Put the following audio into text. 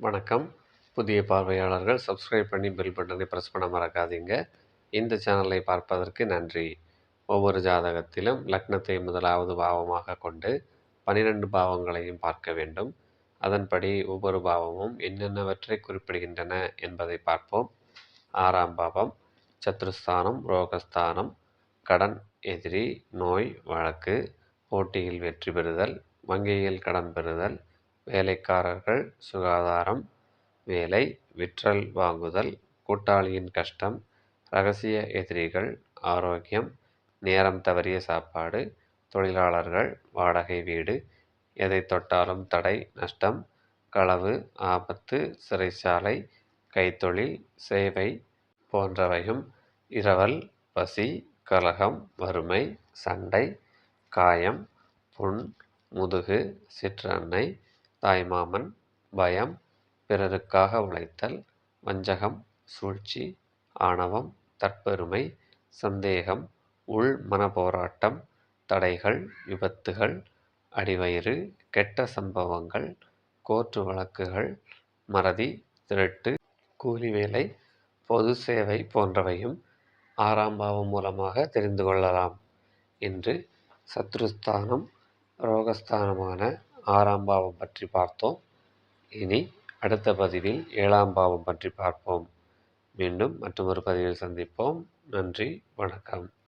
வணக்கம். புதிய பார்வையாளர்கள் சப்ஸ்கிரைப் பண்ணி பெல் பட்டனை ப்ரெஸ் பண்ண மறக்காதீங்க. இந்த சேனலை பார்ப்பதற்கு நன்றி. ஒவ்வொரு ஜாதகத்திலும் லக்னத்தை முதலாவது பாவமாக கொண்டு பனிரெண்டு பாவங்களையும் பார்க்க வேண்டும். அதன்படி ஒவ்வொரு பாவமும் என்னென்னவற்றை குறிப்பிடுகின்றன என்பதை பார்ப்போம். ஆறாம் பாவம் சத்ருஸ்தானம் ரோகஸ்தானம் கடன் எதிரி நோய் வழக்கு போட்டியில் வெற்றி பெறுதல் வங்கியில் கடன் பெறுதல் வேலைக்காரர்கள் சுகாதாரம் வேலை விற்றல் வாங்குதல் கூட்டாளியின் கஷ்டம் ரகசிய எதிரிகள் ஆரோக்கியம் நேரம் தவறிய சாப்பாடு தொழிலாளர்கள் வாடகை வீடு எதை தொட்டாலும் தடை நஷ்டம் களவு ஆபத்து சிறைச்சாலை கைத்தொழில் சேவை போன்றவையும் இரவல் பசி கலகம் வறுமை சண்டை காயம் புண் முதுகு சிற்றன்னை தாய்மாமன் பயம் பிறருக்காக உழைத்தல் வஞ்சகம் சூழ்ச்சி ஆணவம் தற்பெருமை சந்தேகம் உள் மனப்போராட்டம் தடைகள் விபத்துகள் அடிவயிறு கெட்ட சம்பவங்கள் கோர்ட்டு வழக்குகள் மறதி திருட்டு கூலி வேலை பொது சேவை போன்றவையும் ஆறாம் பாவம் மூலமாக தெரிந்து கொள்ளலாம். இன்று சத்ருஸ்தானம் ரோகஸ்தானமான ஆறாம் பாவம் பற்றி பார்த்தோம். இனி அடுத்த பதிவில் ஏழாம் பாவம் பற்றி பார்ப்போம். மீண்டும் மற்றொரு பதிவில் சந்திப்போம். நன்றி வணக்கம்.